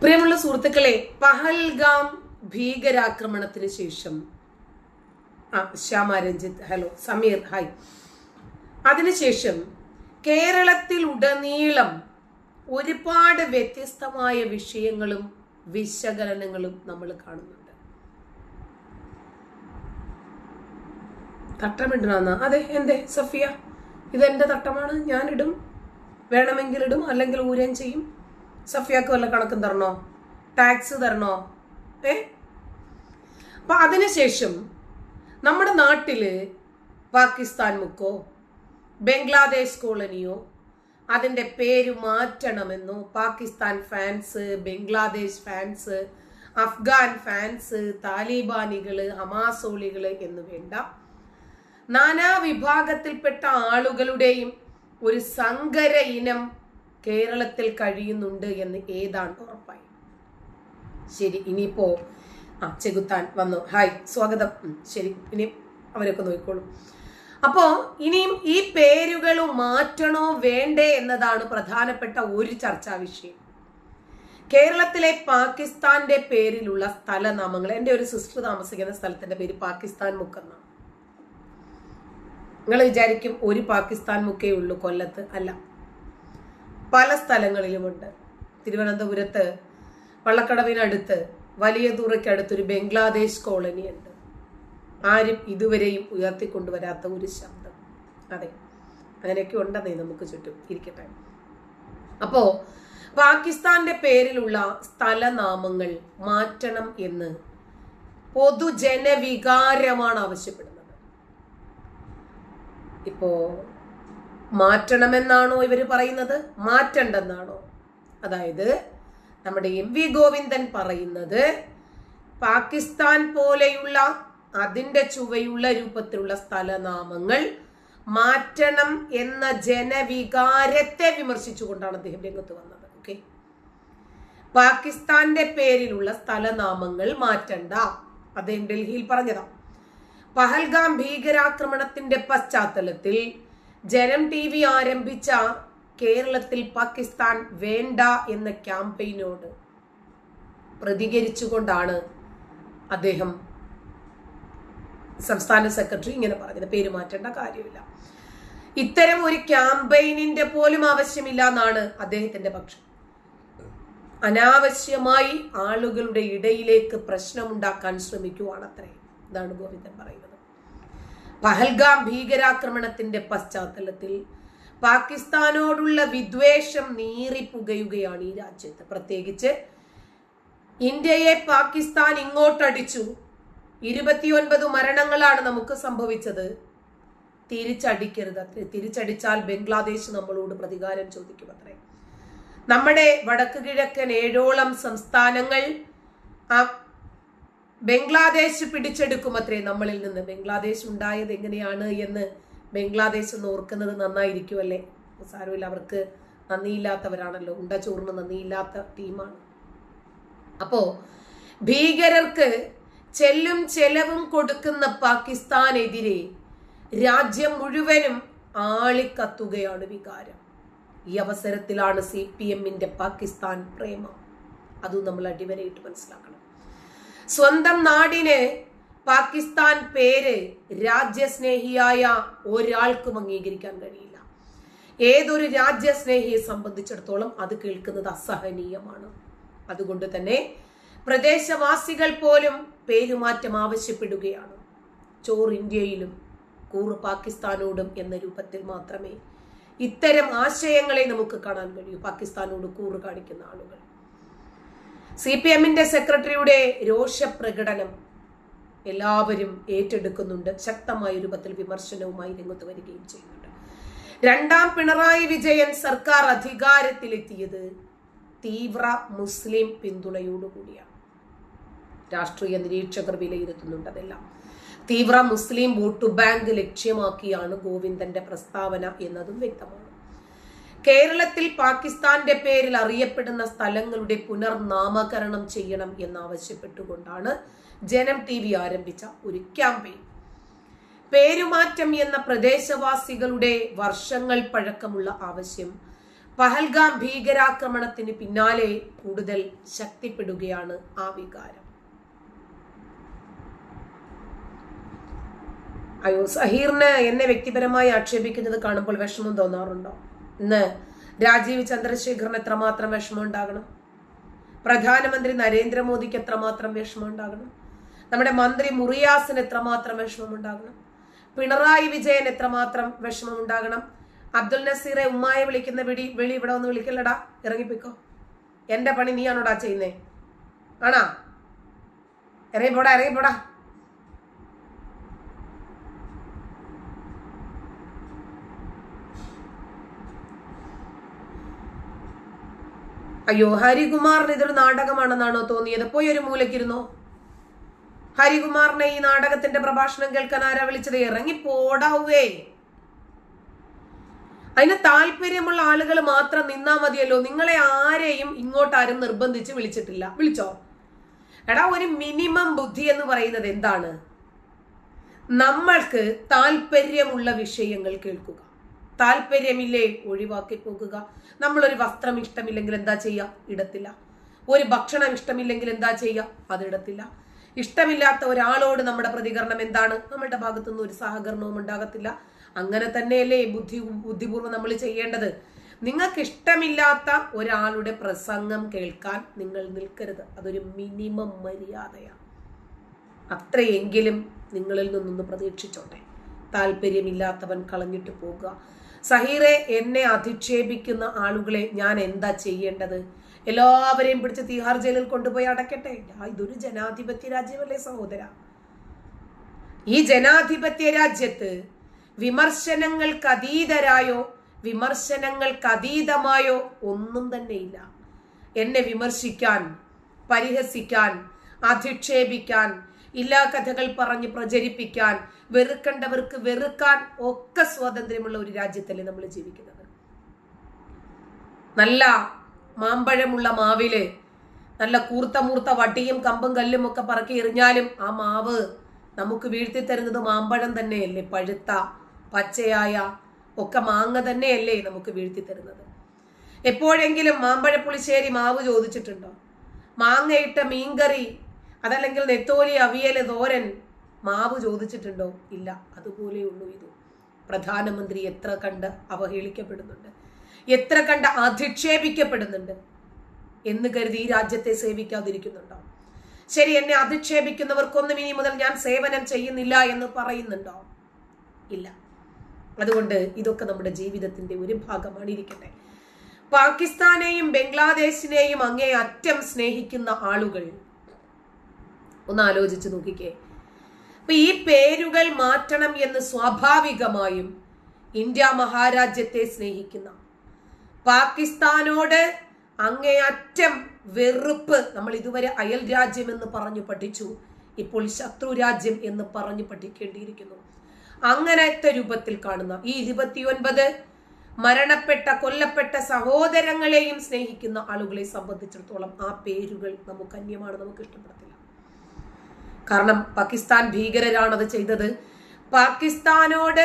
പ്രിയമുള്ള സുഹൃത്തുക്കളെ പഹൽഗാം ഭീകരാക്രമണത്തിന് ശേഷം. ആ ശ്യാമ രഞ്ജിത്ത് ഹലോ സമീർ ഹായ്. അതിനുശേഷം കേരളത്തിൽ ഉടനീളം ഒരുപാട് വ്യത്യസ്തമായ വിഷയങ്ങളും വിശകലനങ്ങളും നമ്മൾ കാണുന്നുണ്ട്. തട്ടമിടണ അതെ എന്തേ സഫിയ? ഇതെന്റെ തട്ടമാണ്. ഞാനിടും. വേണമെങ്കിൽ ഇടും അല്ലെങ്കിൽ ഊരം ചെയ്യും. സഫിയാക്ക് വല്ല കണക്കും തരണോ? ടാക്സ് തരണോ? ഏ? അപ്പൊ അതിനുശേഷം നമ്മുടെ നാട്ടിൽ പാകിസ്ഥാൻ മുക്കോ? ബംഗ്ലാദേശ് കോളനിയോ? അതിന്റെ പേര് മാറ്റണമെന്നോ? Pakistan fans Bangladesh fans Afghan fans താലിബാനികൾ ഹമാസോളികൾ എന്ന് വേണ്ട. നാനാ വിഭാഗത്തിൽപ്പെട്ട ആളുകളുടെയും ഒരു സങ്കര ഇനം കേരളത്തിൽ കഴിയുന്നുണ്ട് എന്ന് ഏതാണ് ഉറപ്പായി. ശരി ഇനിയിപ്പോ ആ ചെകുത്താൻ വന്നു. ഹായ് സ്വാഗതം. ശരി ഇനി അവരൊക്കെ നോക്കിക്കോളും. അപ്പോ ഇനിയും ഈ പേരുകൾ മാറ്റണോ വേണ്ടേ എന്നതാണ് പ്രധാനപ്പെട്ട ഒരു ചർച്ചാ വിഷയം. കേരളത്തിലെ പാകിസ്ഥാന്റെ പേരിലുള്ള സ്ഥലനാമങ്ങൾ എന്റെ ഒരു സിസ്റ്റർ താമസിക്കുന്ന സ്ഥലത്തിന്റെ പേര് പാകിസ്ഥാൻ മുക്കെന്നാണ് നിങ്ങൾ വിചാരിക്കും ഒരു പാകിസ്ഥാൻ മുക്കേ ഉള്ളൂ കൊല്ലത്ത്. അല്ല പല സ്ഥലങ്ങളിലുമുണ്ട്. തിരുവനന്തപുരത്ത് വള്ളക്കടവിനടുത്ത് വലിയ ദൂരക്കടുത്തൊരു ബംഗ്ലാദേശ് കോളനി ഉണ്ട്. ആരും ഇതുവരെയും ഉയർത്തിക്കൊണ്ടുവരാത്ത ഒരു ശബ്ദം. അതെ അങ്ങനെയൊക്കെ ഉണ്ടെന്നേ നമുക്ക് ചുറ്റും ഇരിക്കട്ടെ. അപ്പോ പാകിസ്ഥാന്റെ പേരിലുള്ള സ്ഥലനാമങ്ങൾ മാറ്റണം എന്ന് പൊതുജനവികാരമാണ് ആവശ്യപ്പെടുന്നത്. ഇപ്പോ മാറ്റണമെന്നാണോ ഇവർ പറയുന്നത്? മാറ്റണ്ടെന്നാണോ? അതായത് നമ്മുടെ എം വി ഗോവിന്ദൻ പറയുന്നത് പാകിസ്ഥാൻ പോലെയുള്ള അതിന്റെ ചുവയുള്ള രൂപത്തിലുള്ള സ്ഥലനാമങ്ങൾ മാറ്റണം എന്ന ജനവികാരത്തെ വിമർശിച്ചുകൊണ്ടാണ് അദ്ദേഹം രംഗത്ത് വന്നത്. ഓക്കെ പാകിസ്ഥാന്റെ പേരിലുള്ള സ്ഥലനാമങ്ങൾ മാറ്റണ്ട. അദ്ദേഹം ഡൽഹിയിൽ പറഞ്ഞതാ. പഹൽഗാം ഭീകരാക്രമണത്തിന്റെ പശ്ചാത്തലത്തിൽ ജനം ടി വി ആരംഭിച്ച കേരളത്തിൽ പാകിസ്ഥാൻ വേണ്ട എന്ന ക്യാമ്പയിനോട് പ്രതികരിച്ചുകൊണ്ടാണ് അദ്ദേഹം സംസ്ഥാന സെക്രട്ടറി ഇങ്ങനെ പറഞ്ഞത്. പേര് മാറ്റേണ്ട കാര്യമില്ല. ഇത്തരം ഒരു ക്യാമ്പയിനിന്റെ പോലും ആവശ്യമില്ല എന്നാണ് അദ്ദേഹത്തിന്റെ പക്ഷം. അനാവശ്യമായി ആളുകളുടെ ഇടയിലേക്ക് പ്രശ്നമുണ്ടാക്കാൻ ശ്രമിക്കുവാണത്രേ ഇതാണ് ഗോവിന്ദൻ പറയുന്നത്. പഹൽഗാം ഭീകരാക്രമണത്തിന്റെ പശ്ചാത്തലത്തിൽ പാകിസ്ഥാനോടുള്ള വിദ്വേഷം നീറിപ്പുകയുകയാണ് ഈ രാജ്യത്ത്. പ്രത്യേകിച്ച് ഇന്ത്യയെ പാകിസ്ഥാൻ ഇങ്ങോട്ടടിച്ചു. ഇരുപത്തിയൊൻപത് മരണങ്ങളാണ് നമുക്ക് സംഭവിച്ചത്. തിരിച്ചടിക്കരുത് തിരിച്ചടിച്ചാൽ ബംഗ്ലാദേശ് നമ്മളോട് പ്രതികാരം ചോദിക്കും അത്രേ. നമ്മുടെ വടക്ക് കിഴക്കൻ ഏഴോളം സംസ്ഥാനങ്ങൾ ബംഗ്ലാദേശ് പിടിച്ചെടുക്കും അത്രേ നമ്മളിൽ നിന്ന്. ബംഗ്ലാദേശ് ഉണ്ടായത് എങ്ങനെയാണ് എന്ന് ബംഗ്ലാദേശ് ഒന്ന് ഓർക്കുന്നത് നന്നായിരിക്കുമല്ലേ? സാരമില്ല അവർക്ക് നന്ദിയില്ലാത്തവരാണല്ലോ. ഉണ്ട ചോറിന് നന്ദിയില്ലാത്ത ടീമാണ്. അപ്പോ ഭീകരർക്ക് ചെല്ലും ചെലവും കൊടുക്കുന്ന പാകിസ്ഥാനെതിരെ രാജ്യം മുഴുവനും ആളിക്കത്തുകയാണ് വികാരം. ഈ അവസരത്തിലാണ് സി പി എമ്മിന്റെ പാകിസ്ഥാൻ പ്രേമം. അതും നമ്മൾ അടിവരയിട്ട് മനസ്സിലാക്കണം. സ്വന്തം നാടിന് പാകിസ്ഥാൻ പേര് രാജ്യസ്നേഹിയായ ഒരാൾക്കും അംഗീകരിക്കാൻ കഴിയില്ല. ഏതൊരു രാജ്യസ്നേഹിയെ സംബന്ധിച്ചിടത്തോളം അത് കേൾക്കുന്നത് അസഹനീയമാണ്. അതുകൊണ്ട് തന്നെ പ്രദേശവാസികൾ പോലും പേരുമാറ്റം ആവശ്യപ്പെടുകയാണ്. ചോറ് ഇന്ത്യയിലും കൂറ് പാകിസ്ഥാനോടും എന്ന രൂപത്തിൽ മാത്രമേ ഇത്തരം ആശയങ്ങളെ നമുക്ക് കാണാൻ കഴിയൂ. പാകിസ്ഥാനോട് കൂറ് കാണിക്കുന്ന ആളുകൾ. സി പി എമ്മിന്റെ സെക്രട്ടറിയുടെ രോഷപ്രകടനം എല്ലാവരും ഏറ്റെടുക്കുന്നുണ്ട്. ശക്തമായ രൂപത്തിൽ വിമർശനവുമായി രംഗത്ത് വരികയും ചെയ്യുന്നുണ്ട്. രണ്ടാം പിണറായി വിജയൻ സർക്കാർ അധികാരത്തിലെത്തിയത് തീവ്ര മുസ്ലിം പിന്തുണയോടുകൂടിയാണ്. രാഷ്ട്രീയ നിരീക്ഷകർ വിലയിരുത്തുന്നുണ്ട് അതെല്ലാം. തീവ്ര മുസ്ലിം വോട്ട് ബാങ്ക് ലക്ഷ്യമാക്കിയാണ് ഗോവിന്ദന്റെ പ്രസ്താവന എന്നതും വ്യക്തമാണ്. കേരളത്തിൽ പാകിസ്ഥാന്റെ പേരിൽ അറിയപ്പെടുന്ന സ്ഥലങ്ങളുടെ പുനർനാമകരണം ചെയ്യണം എന്നാവശ്യപ്പെട്ടുകൊണ്ടാണ് ജനം ടി വി ആരംഭിച്ച ഒരു ക്യാമ്പയിൻ. പേരുമാറ്റം എന്ന പ്രദേശവാസികളുടെ വർഷങ്ങൾ പഴക്കമുള്ള ആവശ്യം പഹൽഗാം ഭീകരാക്രമണത്തിന് പിന്നാലെ കൂടുതൽ ശക്തിപ്പെടുകയാണ് ആ വികാരം. അയ്യോ സഹീറിന് എന്നെ വ്യക്തിപരമായി ആക്ഷേപിക്കുന്നത് കാണുമ്പോൾ വിഷമം തോന്നാറുണ്ടോ? ഇന്ന് രാജീവ് ചന്ദ്രശേഖറിന് എത്രമാത്രം വിഷമം ഉണ്ടാകണം പ്രധാനമന്ത്രി നരേന്ദ്രമോദിക്ക് എത്രമാത്രം വിഷമം ഉണ്ടാകണം നമ്മുടെ മന്ത്രി മുറിയാസിന് എത്രമാത്രം വിഷമം ഉണ്ടാകണം പിണറായി വിജയൻ എത്രമാത്രം വിഷമം ഉണ്ടാകണം അബ്ദുൽ നസീറെ ഉമ്മായെ വിളിക്കുന്ന വിടി വിളി ഇവിടെ ഒന്ന് വിളിക്കല്ലടാ ഇറങ്ങിപ്പിക്കോ എന്റെ പണി നീയാണോടാ ചെയ്യുന്നേ? ആണാ? ഇറങ്ങിപ്പോടാ ഇറങ്ങിപ്പോടാ. അയ്യോ ഹരികുമാറിന് ഇതൊരു നാടകമാണെന്നാണോ തോന്നിയത്? പോയി ഒരു മൂലക്കിരുന്നോ ഹരികുമാറിനെ ഈ നാടകത്തിന്റെ പ്രഭാഷണം കേൾക്കാൻ ആരാ വിളിച്ചത്? ഇറങ്ങി പോടാവേ അതിന് താല്പര്യമുള്ള ആളുകൾ മാത്രം നിന്നാ മതിയല്ലോ. നിങ്ങളെ ആരെയും ഇങ്ങോട്ട് ആരും നിർബന്ധിച്ച് വിളിച്ചിട്ടില്ല. വിളിച്ചോ? എടാ ഒരു മിനിമം ബുദ്ധി എന്ന് പറയുന്നത് എന്താണ്? നമ്മൾക്ക് താല്പര്യമുള്ള വിഷയങ്ങൾ കേൾക്കുക. താല്പര്യമില്ലേ? ഒഴിവാക്കി പോകുക. നമ്മളൊരു വസ്ത്രം ഇഷ്ടമില്ലെങ്കിൽ എന്താ ചെയ്യുക? ഇടത്തില്ല. ഒരു ഭക്ഷണം ഇഷ്ടമില്ലെങ്കിൽ എന്താ ചെയ്യുക? അതിടത്തില്ല ഇഷ്ടമില്ലാത്ത ഒരാളോട് നമ്മുടെ പ്രതികരണം എന്താണ്? നമ്മുടെ ഭാഗത്തുനിന്ന് ഒരു സഹകരണവും ഉണ്ടാകത്തില്ല. അങ്ങനെ തന്നെയല്ലേ ബുദ്ധി ബുദ്ധിപൂർവം നമ്മൾ ചെയ്യേണ്ടത്. നിങ്ങൾക്ക് ഇഷ്ടമില്ലാത്ത ഒരാളുടെ പ്രസംഗം കേൾക്കാൻ നിങ്ങൾ നിൽക്കരുത്. അതൊരു മിനിമം മര്യാദയാണ്. അത്രയെങ്കിലും നിങ്ങളിൽ നിന്നൊന്ന് പ്രതീക്ഷിച്ചോട്ടെ. താല്പര്യമില്ലാത്തവൻ കളഞ്ഞിട്ട് പോകുക. സഹീറെ എന്നെ അധിക്ഷേപിക്കുന്ന ആളുകളെ ഞാൻ എന്താ ചെയ്യേണ്ടത്? എല്ലാവരെയും പിടിച്ച് തിഹാർ ജയിലിൽ കൊണ്ടുപോയി അടക്കട്ടെ ഇതൊരു ജനാധിപത്യ രാജ്യമല്ലേ സഹോദര? ഈ ജനാധിപത്യ രാജ്യത്ത് വിമർശനങ്ങൾക്ക് അതീതരായോ വിമർശനങ്ങൾക്ക് അതീതമായോ ഒന്നും തന്നെയില്ല എന്നെ വിമർശിക്കാൻ പരിഹസിക്കാൻ അധിക്ഷേപിക്കാൻ ഇല്ലാ കഥകൾ പറഞ്ഞ് പ്രചരിപ്പിക്കാൻ വെറുക്കേണ്ടവർക്ക് വെറുക്കാൻ ഒക്കെ സ്വാതന്ത്ര്യമുള്ള ഒരു രാജ്യത്തല്ലേ നമ്മൾ ജീവിക്കുന്നത്. നല്ല മാമ്പഴമുള്ള മാവിൽ നല്ല കൂർത്ത മൂർത്ത വട്ടിയും കമ്പും കല്ലും ഒക്കെ പറക്കി എറിഞ്ഞാലും ആ മാവ് നമുക്ക് വീഴ്ത്തി തരുന്നത് മാമ്പഴം തന്നെയല്ലേ പഴുത്ത പച്ചയായ ഒക്കെ മാങ്ങ തന്നെയല്ലേ നമുക്ക് വീഴ്ത്തി തരുന്നത്. എപ്പോഴെങ്കിലും മാമ്പഴ പുളിശ്ശേരി മാവ് ചോദിച്ചിട്ടുണ്ടോ? മാങ്ങയിട്ട മീൻകറി അതല്ലെങ്കിൽ നെത്തോലി അവിയൽ തോരൻ മാവ് ചോദിച്ചിട്ടുണ്ടോ? ഇല്ല. അതുപോലെയുള്ളൂ ഇത്. പ്രധാനമന്ത്രി എത്ര കണ്ട് അവഹേളിക്കപ്പെടുന്നുണ്ട്? എത്ര കണ്ട് അധിക്ഷേപിക്കപ്പെടുന്നുണ്ട്? എന്ന് കരുതി ഈ രാജ്യത്തെ സേവിക്കാതിരിക്കുന്നുണ്ടോ? ശരി എന്നെ അധിക്ഷേപിക്കുന്നവർക്കൊന്നും ഇനി മുതൽ ഞാൻ സേവനം ചെയ്യുന്നില്ല എന്ന് പറയുന്നുണ്ടോ? ഇല്ല. അതുകൊണ്ട് ഇതൊക്കെ നമ്മുടെ ജീവിതത്തിന്റെ ഒരു ഭാഗമാണ് ഇരിക്കട്ടെ. പാകിസ്ഥാനെയും ബംഗ്ലാദേശിനെയും അങ്ങേ അറ്റം സ്നേഹിക്കുന്ന ആളുകൾ ഒന്ന് ആലോചിച്ച് നോക്കിക്കേ. അപ്പൊ ഈ പേരുകൾ മാറ്റണം എന്ന് സ്വാഭാവികമായും ഇന്ത്യ മഹാരാജ്യത്തെ സ്നേഹിക്കുന്ന പാകിസ്ഥാനോട് അങ്ങേയറ്റം വെറുപ്പ് നമ്മൾ ഇതുവരെ അയൽ രാജ്യം എന്ന് പറഞ്ഞു പഠിച്ചു. ഇപ്പോൾ ശത്രു രാജ്യം എന്ന് പറഞ്ഞു പഠിക്കേണ്ടിയിരിക്കുന്നു. അങ്ങനത്തെ രൂപത്തിൽ കാണുന്ന ഈ ഇരുപത്തിയൊൻപത് മരണപ്പെട്ട കൊല്ലപ്പെട്ട സഹോദരങ്ങളെയും സ്നേഹിക്കുന്ന ആളുകളെ സംബന്ധിച്ചിടത്തോളം ആ പേരുകൾ നമുക്ക് അന്യമാണ് നമുക്ക് ഇഷ്ടപ്പെടത്തില്ല. കാരണം പാകിസ്ഥാൻ ഭീകരരാണ് അത് ചെയ്തത്. പാകിസ്ഥാനോട്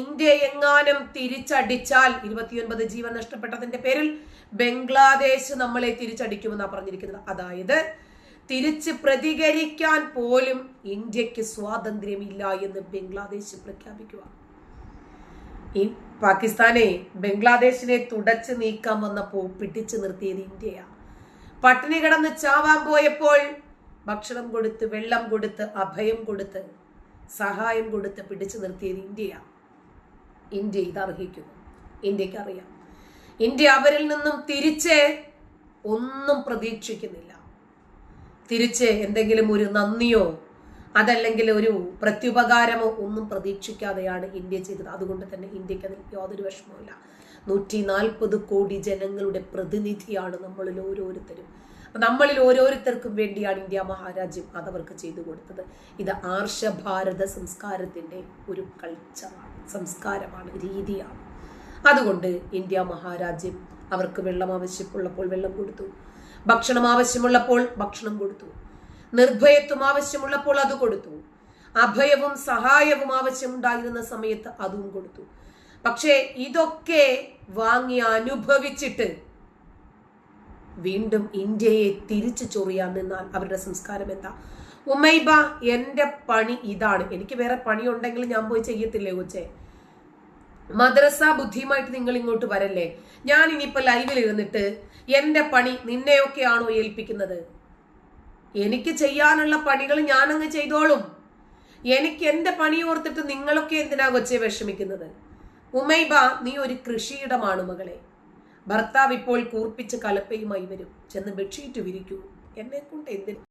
ഇന്ത്യ എങ്ങാനും തിരിച്ചടിച്ചാൽ ഇരുപത്തിയൊൻപത് ജീവൻ നഷ്ടപ്പെട്ടതിന്റെ പേരിൽ ബംഗ്ലാദേശ് നമ്മളെ തിരിച്ചടിക്കുമെന്നാണ് പറഞ്ഞിരിക്കുന്നത്. അതായത് തിരിച്ച് പ്രതികരിക്കാൻ പോലും ഇന്ത്യയ്ക്ക് സ്വാതന്ത്ര്യമില്ല എന്ന് ബംഗ്ലാദേശ് പ്രഖ്യാപിക്കുക. ഈ പാകിസ്ഥാനെ ബംഗ്ലാദേശിനെ തുടച്ചു നീക്കാൻ വന്നപ്പോൾ പിടിച്ചു നിർത്തിയത് ഇന്ത്യയാണ്. പട്ടിണി കിടന്ന് ചാവാൻ പോയപ്പോൾ ഭക്ഷണം കൊടുത്ത് വെള്ളം കൊടുത്ത് അഭയം കൊടുത്ത് സഹായം കൊടുത്ത് പിടിച്ചു നിർത്തിയത് ഇന്ത്യയാണ് ഇന്ത്യ ഇത് അർഹിക്കുന്നു. ഇന്ത്യയ്ക്ക് അറിയാം ഇന്ത്യ അവരിൽ നിന്നും തിരിച്ച് ഒന്നും പ്രതീക്ഷിക്കുന്നില്ല. തിരിച്ച് എന്തെങ്കിലും ഒരു നന്ദിയോ അതല്ലെങ്കിൽ ഒരു പ്രത്യുപകാരമോ ഒന്നും പ്രതീക്ഷിക്കാതെയാണ് ഇന്ത്യ ചെയ്തത്. അതുകൊണ്ട് തന്നെ ഇന്ത്യയ്ക്ക് അതിൽ യാതൊരു വിഷമവുമില്ല. നൂറ്റി നാൽപ്പത് കോടി ജനങ്ങളുടെ പ്രതിനിധിയാണ് നമ്മളിൽ ഓരോരുത്തരും. നമ്മളിൽ ഓരോരുത്തർക്കും വേണ്ടിയാണ് ഇന്ത്യ മഹാരാജ്യം അതവർക്ക് ചെയ്തു കൊടുത്തത്. ഇത് ആർഷഭാരത സംസ്കാരത്തിന്റെ ഒരു കൾച്ചറാണ് സംസ്കാരമാണ് രീതിയാണ്. അതുകൊണ്ട് ഇന്ത്യ മഹാരാജ്യം അവർക്ക് വെള്ളം ആവശ്യമുള്ളപ്പോൾ വെള്ളം കൊടുത്തു. ഭക്ഷണം ആവശ്യമുള്ളപ്പോൾ ഭക്ഷണം കൊടുത്തു. നിർഭയത്വം ആവശ്യമുള്ളപ്പോൾ അത് കൊടുത്തു. അഭയവും സഹായവും ആവശ്യമുണ്ടായിരുന്ന സമയത്ത് അതും കൊടുത്തു. പക്ഷേ ഇതൊക്കെ വാങ്ങി അനുഭവിച്ചിട്ട് വീണ്ടും ഇന്ത്യയെ തിരിച്ചു ചൊറിയാൻ നിന്നാൽ അവരുടെ സംസ്കാരം എന്താ? ഉമ്മൈബ എന്റെ പണി ഇതാണ്. എനിക്ക് വേറെ പണി ഉണ്ടെങ്കിൽ ഞാൻ പോയി ചെയ്യത്തില്ലേ കൊച്ചെ? മദ്രസ ബുദ്ധിയുമായിട്ട് നിങ്ങൾ ഇങ്ങോട്ട് വരല്ലേ? ഞാൻ ഇനിയിപ്പോ ലൈവിൽ ഇരുന്നിട്ട് എന്റെ പണി നിന്നെയൊക്കെയാണോ ഏൽപ്പിക്കുന്നത്? എനിക്ക് ചെയ്യാനുള്ള പണികൾ ഞാനങ്ങ് ചെയ്തോളും. എനിക്ക് എന്റെ പണി ഓർത്തിട്ട് നിങ്ങളൊക്കെ എന്തിനാ കൊച്ചെ വിഷമിക്കുന്നത്? ഉമൈബ നീ ഒരു കൃഷിയിടമാണ് മകളെ. ഭർത്താവ് ഇപ്പോൾ കൂർപ്പിച്ച് കലപ്പയുമായി വരും. ചെന്ന് ബെഡ്ഷീറ്റ് വിരിക്കൂ. എന്നെ കൊണ്ട് എന്തിന്